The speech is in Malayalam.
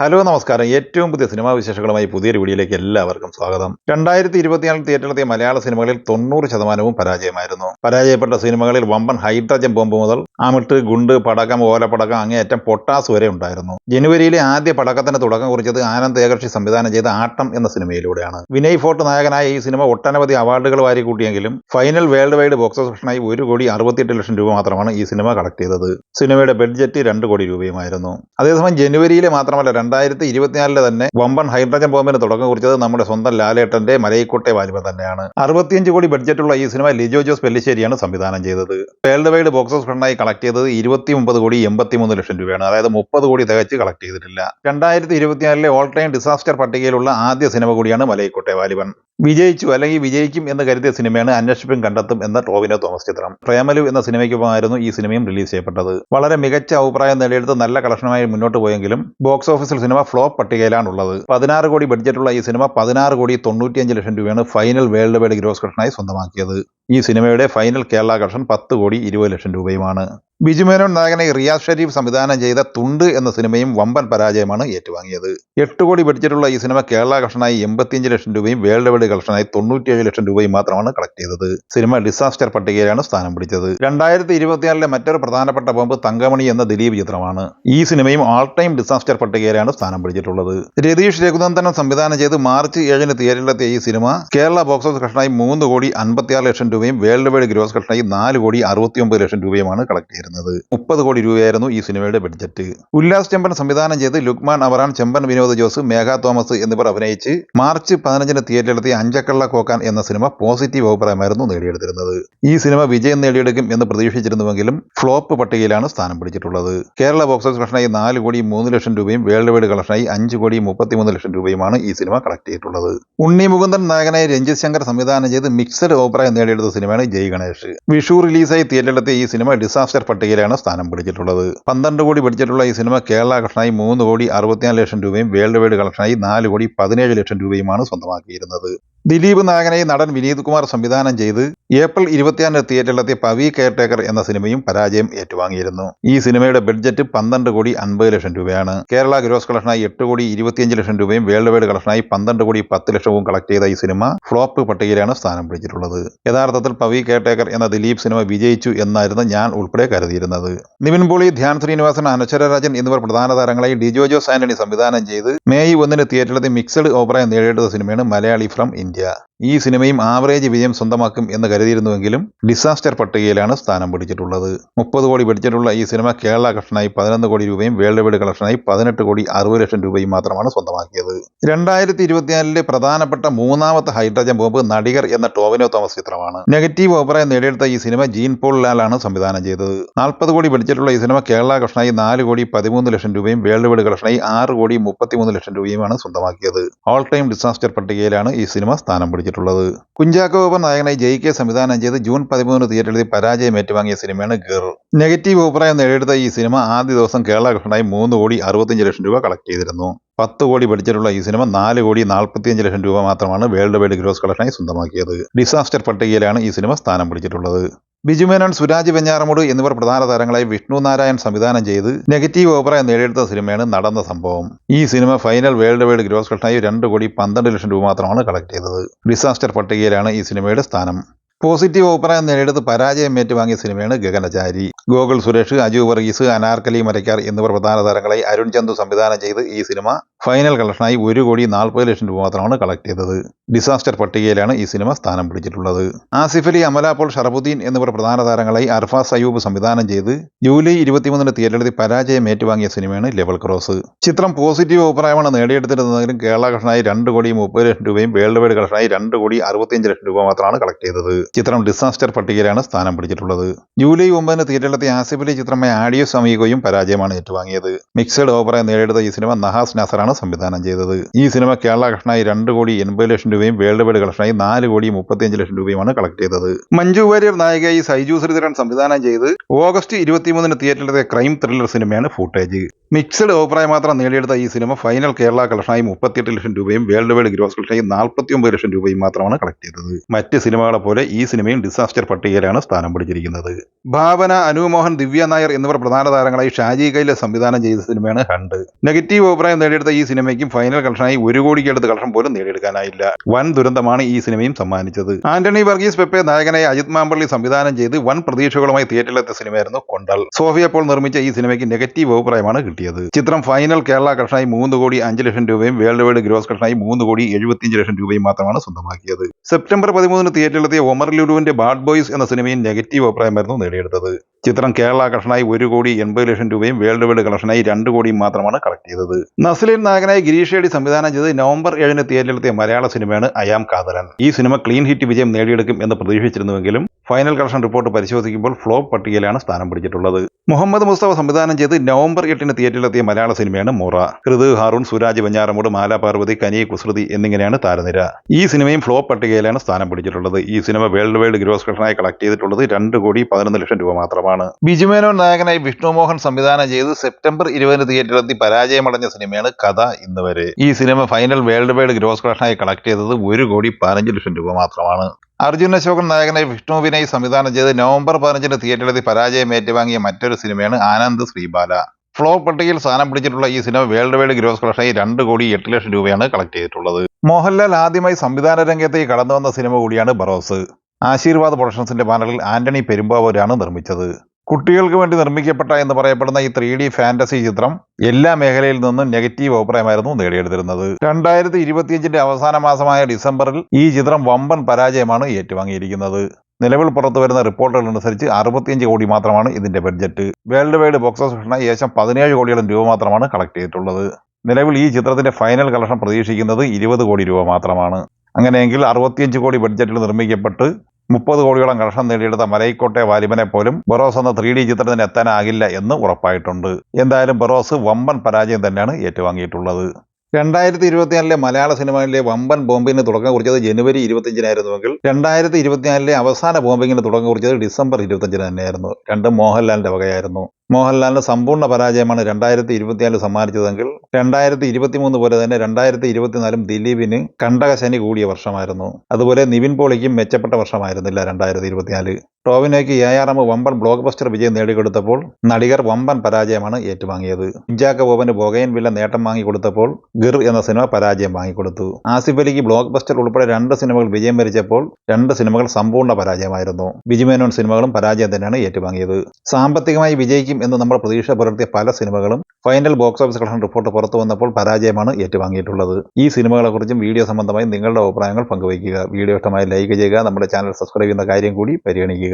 ഹലോ നമസ്കാരം. ഏറ്റവും പുതിയ സിനിമാ വിശേഷങ്ങളുമായി പുതിയൊരു വീഡിയോയിലേക്ക് എല്ലാവർക്കും സ്വാഗതം. രണ്ടായിരത്തി ഇരുപത്തിനാലിൽ തിയേറ്ററിലെത്തിയ മലയാള സിനിമകളിൽ തൊണ്ണൂറ് ശതമാനവും പരാജയമായിരുന്നു. പരാജയപ്പെട്ട സിനിമകളിൽ വമ്പൻ ഹൈഡ്രജൻ ബോംബ് മുതൽ അമിട്ട് ഗുണ്ട് പടക്കം ഓലപ്പടക്കം അങ്ങേയറ്റം പൊട്ടാസ് വരെ ഉണ്ടായിരുന്നു. ജനുവരിയിലെ ആദ്യ പടക്കത്തിന് തുടക്കം കുറിച്ചത് ആനന്ദ് ഏകർഷി സംവിധാനം ചെയ്ത ആട്ടം എന്ന സിനിമയിലൂടെയാണ്. വിനയ് ഫോർട്ട് നായകനായ ഈ സിനിമ ഒട്ടനവധി അവാർഡുകൾ വാരി കൂട്ടിയെങ്കിലും ഫൈനൽ വേൾഡ് വൈഡ് ബോക്സ് ഓഫീസിനായി ഒരു കോടി അറുപത്തിയെട്ട് ലക്ഷം രൂപ മാത്രമാണ് ഈ സിനിമ കളക്ട് ചെയ്തത്. സിനിമയുടെ ബഡ്ജറ്റ് രണ്ട് കോടി രൂപയുമായിരുന്നു. അതേസമയം ജനുവരിയിലെ മാത്രമല്ല രണ്ടായിരത്തി ഇരുപത്തിനാലിലെ തന്നെ വമ്പൻ ഹൈഡ്രജൻ ബോംബിന് തുടക്കം കുറിച്ചത് നമ്മുടെ സ്വന്തം ലാലേട്ടന്റെ മലയിക്കോട്ടെ വാലിബ തന്നെയാണ്. അറുപത്തിയഞ്ച് കോടി ബഡ്ജറ്റുള്ള ഈ സിനിമ ലിജോ ജോസ് പെല്ലിശ്ശേരിയാണ് സംവിധാനം ചെയ്തത്. വേൾഡ് വൈഡ് ബോക്സ് ഓഫീസ് ഫണ്ടായി കളക്ട് ചെയ്തത് ഇരുപത്തി ഒമ്പത് കോടി എൺപത്തി മൂന്ന് ലക്ഷം രൂപയാണ്. അതായത് മുപ്പത് കോടി തികച്ച് കളക്ട് ചെയ്തിട്ടില്ല. രണ്ടായിരത്തി ഇരുപത്തിനാലിലെ ഓൾ ടൈം ഡിസാസ്റ്റർ പട്ടികയിലുള്ള ആദ്യ സിനിമ കൂടിയാണ് മലയിക്കോട്ടെ വാലിബൻ വിജയിച്ചു അല്ലെങ്കിൽ വിജയിക്കും എന്ന് കരുതിയ സിനിമയാണ് അന്വേഷിപ്പും കണ്ടെത്തും എന്ന ടോവിനോ തോമസ് ചിത്രം. പ്രേമലു എന്ന സിനിമയ്ക്കൊപ്പമായിരുന്നു ഈ സിനിമയും റിലീസ് ചെയ്യപ്പെട്ടത്. വളരെ മികച്ച അഭിപ്രായം നേടിയെടുത്ത് നല്ല കളക്ഷനുമായി മുന്നോട്ട് പോയെങ്കിലും ബോക്സ് ഓഫീസിൽ സിനിമ ഫ്ലോപ്പ് പട്ടികയിലാണുള്ളത്. പതിനാറ് കോടി ബഡ്ജറ്റുള്ള ഈ സിനിമ പതിനാറ് കോടി തൊണ്ണൂറ്റിയഞ്ച് ലക്ഷം രൂപയാണ് ഫൈനൽ വേൾഡ് വൈഡ് ഗ്രോസ് കളക്ഷനായി സ്വന്തമാക്കിയത്. ഈ സിനിമയുടെ ഫൈനൽ കേരള കളക്ഷൻ പത്ത് കോടി ഇരുപത് ലക്ഷം രൂപയുമാണ്. ബിജുമേനോൻ നായകനെ റിയാസ് ഷരീഫ് സംവിധാനം ചെയ്ത തുണ്ട് എന്ന സിനിമയും വമ്പൻ പരാജയമാണ് ഏറ്റുവാങ്ങിയത്. എട്ട് കോടി ബഡ്ജറ്റുള്ള ഈ സിനിമ കേരള കളക്ഷനായി എൺപത്തിയഞ്ച് ലക്ഷം രൂപയും വേൾഡ് വൈഡ് കളക്ഷനായി തൊണ്ണൂറ്റിയേഴ് ലക്ഷം രൂപയും മാത്രമാണ് കളക്ട് ചെയ്തത്. സിനിമ ഡിസാസ്റ്റർ പട്ടികയിലാണ് സ്ഥാനം പിടിച്ചത്. രണ്ടായിരത്തി ഇരുപത്തിനാലിലെ മറ്റൊരു പ്രധാനപ്പെട്ട ബോംബ് തങ്കമണി എന്ന ദിലീപ് ചിത്രമാണ്. ഈ സിനിമയും ആൾ ടൈം ഡിസാസ്റ്റർ പട്ടികയിലാണ് സ്ഥാനം പിടിച്ചിട്ടുള്ളത്. രതീഷ് രഘുനന്ദനം സംവിധാനം ചെയ്ത് മാർച്ച് ഏഴിന് തിയേറ്ററിലെത്തിയ ഈ സിനിമ കേരള ബോക്സ് ഓഫീസ് കളക്ഷനായി മൂന്ന് കോടി അൻപത്തിയാറ് ലക്ഷം രൂപയും വേൾഡ് വൈഡ് ഗ്രോസ് കളക്ഷനായി നാല് കോടി അറുപത്തിയൊമ്പത് ലക്ഷം രൂപയുമാണ് കളക്ട് ചെയ്യുന്നത് മുപ്പത് കോടി രൂപയായിരുന്നു ഈ സിനിമയുടെ ബഡ്ജറ്റ്. ഉല്ലാസ് ചെമ്പൻ സംവിധാനം ചെയ്ത് ലുക്മാൻ അവറാൻ ചെമ്പൻ വിനോദ് ജോസ് മേഘ തോമസ് എന്നിവർ അഭിനയിച്ച് മാർച്ച് പതിനഞ്ചിന് തിയേറ്ററിലെത്തിയ അഞ്ചക്കള്ള കോക്കാൻ എന്ന സിനിമ പോസിറ്റീവ് അഭിപ്രായമായിരുന്നു നേടിയെടുത്തിരുന്നത്. ഈ സിനിമ വിജയം നേടിയെടുക്കും എന്ന് പ്രതീക്ഷിച്ചിരുന്നുവെങ്കിലും ഫ്ലോപ്പ് പട്ടികയിലാണ് സ്ഥാനം പിടിച്ചിട്ടുള്ളത്. കേരള ബോക്സ് ഓഫീസ് കളക്ഷനായി നാല് കോടി മൂന്ന് ലക്ഷം രൂപയും വേൾഡ് വൈഡ് കളക്ഷനായി അഞ്ച് കോടി മുപ്പത്തിമൂന്ന് ലക്ഷം രൂപയുമാണ് ഈ സിനിമ കളക്ട് ചെയ്തിട്ടുള്ളത്. ഉണ്ണി മുകുന്ദൻ നായകനായ രഞ്ജിത് ശങ്കർ സംവിധാനം ചെയ്ത് മിക്സഡ് അഭിപ്രായം നേടിയെടുത്ത സിനിമയാണ് ജയ് ഗണേഷ്. വിഷു റിലീസായി തിയേറ്ററിലെത്തിയ ഈ സിനിമ ഡിസാസ്റ്റർ പട്ടികയിലാണ് സ്ഥാനം പിടിച്ചിട്ടുള്ളത്. പന്ത്രണ്ട് കോടി ബഡ്ജറ്റുള്ള ഈ സിനിമ കേരള കളക്ഷനായി മൂന്ന് കോടി അറുപത്തിനാല് ലക്ഷം രൂപയും വേൾഡ് വൈഡ് കളക്ഷനായി നാല് കോടി പതിനേഴ് ലക്ഷം രൂപയുമാണ് സ്വന്തമാക്കിയിരുന്നത്. ദിലീപ് നായകനായി നടൻ വിനീത് കുമാർ സംവിധാനം ചെയ്ത് ഏപ്രിൽ ഇരുപത്തിയാറിന് തിയേറ്ററിലെത്തിയ പവി കെയർടേക്കർ എന്ന സിനിമയും പരാജയം ഏറ്റുവാങ്ങിയിരുന്നു. ഈ സിനിമയുടെ ബഡ്ജറ്റ് പന്ത്രണ്ട് കോടി അൻപത് ലക്ഷം രൂപയാണ്. കേരള ഗ്രോസ് കളക്ഷനായി എട്ട് കോടി ഇരുപത്തിയഞ്ച് ലക്ഷം രൂപയും വേൾഡ് വൈഡ് കളക്ഷനായി പന്ത്രണ്ട് കോടി പത്ത് ലക്ഷവും കളക്ട് ചെയ്ത ഈ സിനിമ ഫ്ലോപ്പ് പട്ടികയിലാണ് സ്ഥാനം പിടിച്ചിട്ടുള്ളത്. യഥാർത്ഥത്തിൽ പവി കെയർടേക്കർ എന്ന ദിലീപ് സിനിമ വിജയിച്ചു എന്നായിരുന്നു ഞാൻ ഉൾപ്പെടെ കരുതിയിരുന്നത്. നിവിൻ പോളി ധ്യാൻ ശ്രീനിവാസൻ അനശ്വരരാജൻ എന്നിവർ പ്രധാന താരങ്ങളായി ഡിജോ ജോസ് ആന്റണി സംവിധാനം ചെയ്ത് മെയ് ഒന്നിന് തിയേറ്ററിലെത്തി മിക്സഡ് അഭിപ്രായം നേടിയെടുത്ത സിനിമയാണ് മലയാളി ഫ്രം ഇന്ത്യ. India. ഈ സിനിമയും ആവറേജ് വിജയം സ്വന്തമാക്കും എന്ന് കരുതിയിരുന്നുവെങ്കിലും ഡിസാസ്റ്റർ പട്ടികയിലാണ് സ്ഥാനം പിടിച്ചിട്ടുള്ളത്. മുപ്പത് കോടി ബഡ്ജറ്റുള്ള ഈ സിനിമ കേരള കളക്ഷനായി പതിനൊന്ന് കോടി രൂപയും വേൾഡ് വൈഡ് കളക്ഷനായി പതിനെട്ട് കോടി അറുപത് ലക്ഷം രൂപയും മാത്രമാണ് സ്വന്തമാക്കിയത്. രണ്ടായിരത്തി ഇരുപത്തിനാലിലെ പ്രധാനപ്പെട്ട മൂന്നാമത്തെ ഹൈഡ്രജൻ ബോംബ് നടികർ എന്ന ടോവിനോ തോമസ് ചിത്രമാണ്. നെഗറ്റീവ് ഓപ്പറ നേടിയെടുത്ത ഈ സിനിമ ജീൻ പോൾ ലാലാണ് സംവിധാനം ചെയ്തത്. നാൽപ്പത് കോടി ബഡ്ജറ്റുള്ള ഈ സിനിമ കേരള കളക്ഷനായി നാല് കോടി പതിമൂന്ന് ലക്ഷം രൂപയും വേൾഡ് വൈഡ് കളക്ഷനായി ആറ് കോടി മുപ്പത്തിമൂന്ന് ലക്ഷം രൂപയുമാണ് സ്വന്തമാക്കിയത്. ഓൾ ടൈം ഡിസാസ്റ്റർ പട്ടികയിലാണ് ഈ സിനിമ സ്ഥാനം പിടിച്ചിട്ടുള്ളത്. കുഞ്ചാക്കോ ബോബൻ നായകനായി ജയ് കെ സംവിധാനം ചെയ്ത് ജൂൺ പതിമൂന്ന് തിയേറ്ററിൽ പരാജയം ഏറ്റുവാങ്ങിയ സിനിമയാണ് ഗിർ. നെഗറ്റീവ് അഭിപ്രായം നേടിയെടുത്ത ഈ സിനിമ ആദ്യ ദിവസം കേരള കൃഷ്ണനായി മൂന്ന് കോടി അറുപത്തിയഞ്ച് ലക്ഷം രൂപ കളക്ട് ചെയ്തിരുന്നു. പത്ത് കോടി ബഡ്ജറ്റുള്ള ഈ സിനിമ നാല് കോടി നാൽപ്പത്തിയഞ്ച് ലക്ഷം രൂപ മാത്രമാണ് വേൾഡ് വൈഡ് ഗ്രോസ് കളക്ഷനായി സ്വന്തമാക്കിയത്. ഡിസാസ്റ്റർ പട്ടികയിലാണ് ഈ സിനിമ സ്ഥാനം പിടിച്ചിട്ടുള്ളത്. ബിജുമേനോൻ സുരാജ് വെഞ്ഞാറമൂട് എന്നിവർ പ്രധാന താരങ്ങളായി വിഷ്ണു നാരായൺ സംവിധാനം ചെയ്ത് നെഗറ്റീവ് അഭിപ്രായം നേടിയെടുത്ത സിനിമയാണ് നടന്ന സംഭവം. ഈ cinema final world wide gross കളക്ഷനായി രണ്ട് കോടി പന്ത്രണ്ട് ലക്ഷം രൂപ മാത്രമാണ് കളക്ട് ചെയ്തത്. ഡിസാസ്റ്റർ പട്ടികയിലാണ് ഈ സിനിമയുടെ സ്ഥാനം. പോസിറ്റീവ് അഭിപ്രായം നേടിയെടുത്ത് പരാജയം ഏറ്റുവാങ്ങിയ സിനിമയാണ് ഗഗനചാരി. ഗോകുൽ സുരേഷ് അജു വർഗീസ് അനാർക്കലി മരക്കാർ എന്നിവർ പ്രധാന താരങ്ങളെ അരുൺ ചന്തു സംവിധാനം ചെയ്ത് ഈ സിനിമ ഫൈനൽ കളക്ഷനായി ഒരു കോടി നാൽപ്പത് ലക്ഷം രൂപ മാത്രമാണ് കളക്ട് ചെയ്തത്. ഡിസാസ്റ്റർ പട്ടികയിലാണ് ഈ സിനിമ സ്ഥാനം പിടിച്ചിട്ടുള്ളത്. ആസിഫ് അലി അമലാപോൾ പോൾ ഷറഫുദ്ദീൻ എന്നിവർ പ്രധാന താരങ്ങളെ അർഫാസ് സയൂബ് സംവിധാനം ചെയ്ത് ജൂലൈ ഇരുപത്തിമൂന്നിന് തിയേറ്ററിൽ പരാജയം ഏറ്റുവാങ്ങിയ സിനിമയാണ് ലെവൽ ക്രോസ്. ചിത്രം പോസിറ്റീവ് അഭിപ്രായമാണ് നേടിയെടുത്തിരുന്നതെങ്കിലും കേരള കളക്ഷനായി രണ്ട് കോടി മുപ്പത് ലക്ഷം രൂപയും വേൾഡ് വൈഡ് കളക്ഷനായി രണ്ട് കോടി അറുപത്തിയഞ്ച് ലക്ഷം രൂപ മാത്രമാണ് കളക്ട് ചെയ്തത്. ചിത്രം ഡിസാസ്റ്റർ പട്ടികയിലാണ് സ്ഥാനം പിടിച്ചിട്ടുള്ളത്. ജൂലൈ ഒമ്പതിന് തിയേറ്ററിലെത്തിയ ആസിഫലി ചിത്രമായ ആഡിയോ സമീകയും പരാജയമാണ് ഏറ്റുവാങ്ങിയത്. മിക്സഡ് ഓവറെ നേടിയെടുത്ത ഈ സിനിമ നഹാസ് നാസറാണ് സംവിധാനം ചെയ്തത്. ഈ സിനിമ കേരള കളക്ഷനായി രണ്ട് കോടി എൺപത് ലക്ഷം രൂപയും വേൾഡ് വൈഡ് കളക്ഷനായി നാല് കോടി മുപ്പത്തിയഞ്ച് ലക്ഷം രൂപയുമാണ് കളക്ട് ചെയ്തത്. മഞ്ജു വാര്യർ നായികയായി സൈജു ശ്രീധരൻ സംവിധാനം ചെയ്ത് ഓഗസ്റ്റ് ഇരുപത്തിമൂന്നിന് തിയേറ്ററിലെത്തിയ ക്രൈം ത്രില്ലർ സിനിമയാണ് ഫൂട്ടേജ്. മിക്സഡ് അഭിപ്രായം മാത്രം നേടിയെടുത്ത ഈ സിനിമ ഫൈനൽ കേരള കളക്ഷനായി മുപ്പത്തിയെട്ട് ലക്ഷം രൂപയും വേൾഡ് വൈഡ് ഗ്രോസ് കളക്ഷനായി നാൽപ്പത്തി ഒമ്പത് ലക്ഷം രൂപയും മാത്രമാണ് കളക്ട് ചെയ്തത്. മറ്റ് സിനിമകളെ പോലെ ഈ സിനിമയും ഡിസാസ്റ്റർ പട്ടികയിലാണ് സ്ഥാനം പിടിച്ചിരിക്കുന്നത്. ഭാവന അനുമോഹൻ ദിവ്യ നായർ എന്നിവർ പ്രധാന താരങ്ങളായി ഷാജി കൈലെ സംവിധാനം ചെയ്ത സിനിമയാണ് ഹണ്ട്. നെഗറ്റീവ് അഭിപ്രായം നേടിയെടുത്ത ഈ സിനിമയ്ക്കും ഫൈനൽ കളക്ഷനായി ഒരു കോടിക്ക് അടുത്ത് കളക്ഷൻ പോലും നേടിയെടുക്കാനായില്ല. വൻ ദുരന്തമാണ് ഈ സിനിമയും സമ്മാനിച്ചത്. ആന്റണി വർഗീസ് പെപ്പെ നായകനായി അജിത് മാമ്പള്ളി സംവിധാനം ചെയ്ത് വൻ പ്രതീക്ഷകളുമായി തിയേറ്ററിലെത്തിയ സിനിമയായിരുന്നു കൊണ്ടൽ. സോഫിയ പോൾ നിർമ്മിച്ച ഈ സിനിമയ്ക്ക് നെഗറ്റീവ് അഭിപ്രായമാണ് കിട്ടിയത്. ചിത്രം ഫൈനൽ കേരള കളക്ഷനായി മൂന്ന് കോടി അഞ്ച് ലക്ഷം രൂപയും വേൾഡ് വൈഡ് ഗ്രോസ് കളക്ഷനായി മൂന്ന് കോടി എഴുപത്തിയഞ്ച് ലക്ഷം രൂപയും മാത്രമാണ് സ്വന്തമാക്കിയത്. സെപ്റ്റംബർ പതിമൂന്നിന് തിയേറ്ററിലെത്തിയ ഒമർ ലുലുവിന്റെ ബാഡ് ബോയ്സ് എന്ന സിനിമയും നെഗറ്റീവ് അഭിപ്രായമായിരുന്നു നേടിയെടുത്തത്. ചിത്രം കേരള കളക്ഷനായി ഒരു കോടി എൺപത് ലക്ഷം രൂപയും വേൾഡ് വൈഡ് കളക്ഷനായി രണ്ട് കോടിയും മാത്രമാണ് കളക്ട് ചെയ്തത്. നസ്ലിൻ നായകനായി ഗിരീഷ് ഷെഡി സംവിധാനം ചെയ്ത് നവംബർ ഏഴിന് തിയേറ്ററിലെത്തിയ മലയാള സിനിമയാണ് അയാം കാതലൻ. ഈ സിനിമ ക്ലീൻ ഹിറ്റ് വിജയം നേടിയെടുക്കും എന്ന് പ്രതീക്ഷിച്ചിരുന്നുവെങ്കിലും ഫൈനൽ കളക്ഷൻ റിപ്പോർട്ട് പരിശോധിക്കുമ്പോൾ ഫ്ലോപ്പ് പട്ടികയിലാണ് സ്ഥാനം പിടിച്ചിട്ടുള്ളത്. മുഹമ്മദ് മുസ്തഫ സംവിധാനം ചെയ്ത് നവംബർ എട്ടിന് തിയേറ്ററിലെത്തിയ മലയാള സിനിമയാണ് മൊറ. ഹൃദ് ഹാറൂൺ സുരാജ് വെഞ്ഞാറമൂട് മാലാ പാർവതി കനി കുസൃതി എന്നിങ്ങനെയാണ് താരനിര. ഈ സിനിമയും ഫ്ലോപ്പ് പട്ടികയിലാണ് സ്ഥാനം പിടിച്ചിട്ടുള്ളത്. ഈ സിനിമ വേൾഡ് വൈഡ് ഗ്രോസ് കളക്ഷനായി കളക്ട് ചെയ്തിട്ടുള്ളത് രണ്ട് കോടി പതിനൊന്ന് ലക്ഷം രൂപ മാത്രമാണ്. ബിജുമേനോൻ നായകനായി വിഷ്ണു മോഹൻ സംവിധാനം ചെയ്ത് സെപ്റ്റംബർ ഇരുപതിന് തിയേറ്ററിലെത്തി പരാജയമടഞ്ഞ സിനിമയാണ് കഥ ഇന്ന് വരെ. ഈ cinema final world wide gross കളക്ഷനായി കളക്ട് ചെയ്തത് ഒരു കോടി പതിനഞ്ച് ലക്ഷം രൂപ മാത്രമാണ്. അർജുൻ അശോകൻ നായകനായി വിഷ്ണു വിനയ് സംവിധാനം ചെയ്ത് നവംബർ പതിനഞ്ചിന് തിയേറ്ററിലെത്തി പരാജയം ഏറ്റുവാങ്ങിയ മറ്റൊരു സിനിമയാണ് ആനന്ദ് ശ്രീബാല. ഫ്ലോ പട്ടികയിൽ സ്ഥാനം പിടിച്ചിട്ടുള്ള ഈ സിനിമ വേൾഡ് വൈഡ് ഗ്രോസ് കളക്ഷനായി രണ്ട് കോടി എട്ട് ലക്ഷം രൂപയാണ് കളക്ട് ചെയ്തിട്ടുള്ളത്. മോഹൻലാൽ ആദ്യമായി സംവിധാന രംഗത്തേക്ക് കടന്നു വന്ന സിനിമ കൂടിയാണ് ബറോസ്. ആശീർവാദ് പ്രൊഡക്ഷൻസിന്റെ ബാനറിൽ ആന്റണി പെരുമ്പാവൂരാണ് നിർമ്മിച്ചത്. കുട്ടികൾക്ക് വേണ്ടി നിർമ്മിക്കപ്പെട്ട എന്ന് പറയപ്പെടുന്ന ഈ ത്രീ ഡി ഫാന്റസി ചിത്രം എല്ലാ മേഖലയിൽ നിന്നും നെഗറ്റീവ് അഭിപ്രായമായിരുന്നു നേടിയെടുത്തിരുന്നത്. രണ്ടായിരത്തി ഇരുപത്തിയഞ്ചിന്റെ അവസാന മാസമായ ഡിസംബറിൽ ഈ ചിത്രം വമ്പൻ പരാജയമാണ് ഏറ്റുവാങ്ങിയിരിക്കുന്നത്. നിലവിൽ പുറത്തു വരുന്ന റിപ്പോർട്ടുകൾ അനുസരിച്ച് അറുപത്തിയഞ്ച് കോടി മാത്രമാണ് ഇതിന്റെ ബഡ്ജറ്റ്. വേൾഡ് വൈഡ് ബോക്സ് ഓഫീസിന് ഏകദേശം പതിനേഴ് കോടിയോളം രൂപ മാത്രമാണ് കളക്ട് ചെയ്തിട്ടുള്ളത്. നിലവിൽ ഈ ചിത്രത്തിന്റെ ഫൈനൽ കളക്ഷൻ പ്രതീക്ഷിക്കുന്നത് ഇരുപത് കോടി രൂപ മാത്രമാണ്. അങ്ങനെയെങ്കിൽ അറുപത്തിയഞ്ച് കോടി ബഡ്ജറ്റിൽ നിർമ്മിക്കപ്പെട്ട് മുപ്പത് കോടിയോളം കളക്ഷൻ നേടിയെടുത്ത മലൈക്കോട്ടെ വാലിബനെ പോലും ബറോസ് എന്ന ത്രീ ഡി ചിത്രത്തിന് എത്താനാകില്ല എന്ന് ഉറപ്പായിട്ടുണ്ട്. എന്തായാലും ബറോസ് വമ്പൻ പരാജയം തന്നെയാണ് ഏറ്റുവാങ്ങിയിട്ടുള്ളത്. രണ്ടായിരത്തി ഇരുപത്തിനാലിലെ മലയാള സിനിമയിലെ വമ്പൻ ബോംബിന് തുടക്കം കുറിച്ചത് ജനുവരി ഇരുപത്തിയഞ്ചിനായിരുന്നുവെങ്കിൽ രണ്ടായിരത്തി ഇരുപത്തിനാലിലെ അവസാന ബോംബിങ്ങിന് തുടക്കം കുറിച്ചത് ഡിസംബർ ഇരുപത്തിയഞ്ചിന് തന്നെയായിരുന്നു. രണ്ടും മോഹൻലാലിന്റെ വകയായിരുന്നു. മോഹൻലാലിന് സമ്പൂർണ പരാജയമാണ് രണ്ടായിരത്തി ഇരുപത്തിനാല് സമ്മാനിച്ചതെങ്കിൽ രണ്ടായിരത്തി ഇരുപത്തി മൂന്ന് പോലെ തന്നെ രണ്ടായിരത്തി ഇരുപത്തിനാലും ദിലീപിന് കണ്ടകശനി കൂടിയ വർഷമായിരുന്നു. അതുപോലെ നിവിൻ പോളിക്കും മെച്ചപ്പെട്ട വർഷമായിരുന്നില്ല രണ്ടായിരത്തി ഇരുപത്തിനാല് ടോവിനോയ്ക്ക് എ ആർ എം വമ്പൻ ബ്ലോക്ക് ബസ്റ്റർ വിജയം നേടിക്കൊടുത്തപ്പോൾ നടികർ വമ്പൻ പരാജയമാണ് ഏറ്റുവാങ്ങിയത്. ഇഞ്ചാക്ക ബോബന് ബൊഗയൻ വില്ല നേട്ടം വാങ്ങിക്കൊടുത്തപ്പോൾ ഗിർ എന്ന സിനിമ പരാജയം വാങ്ങിക്കൊടുത്തു. ആസിഫ് അലിക്ക് ബ്ലോക്ക് ബസ്റ്റർ ഉൾപ്പെടെ രണ്ട് സിനിമകൾ വിജയം വരിച്ചപ്പോൾ രണ്ട് സിനിമകൾ സമ്പൂർണ പരാജയമായിരുന്നു. ബിജുമേനോൻ സിനിമകളും പരാജയം തന്നെയാണ് ഏറ്റുവാങ്ങിയത്. സാമ്പത്തികമായി വിജയിക്കും എന്ന് നമ്മൾ പ്രതീക്ഷ പുലർത്തിയ പല സിനിമകളും final box office collection report പുറത്തു വന്നപ്പോൾ പരാജയമാണ് ഏറ്റുവാങ്ങിയിട്ടുള്ളത്. ഈ സിനിമകളെക്കുറിച്ചും വീഡിയോ സംബന്ധമായി നിങ്ങളുടെ അഭിപ്രായങ്ങൾ പങ്കുവയ്ക്കുക. വീഡിയോ ഇഷ്ടമായി ലൈക്ക് ചെയ്യുക നമ്മുടെ ചാനൽ സബ്സ്ക്രൈബ് ചെയ്യുന്ന കാര്യം കൂടി പരിഗണിക്കുക.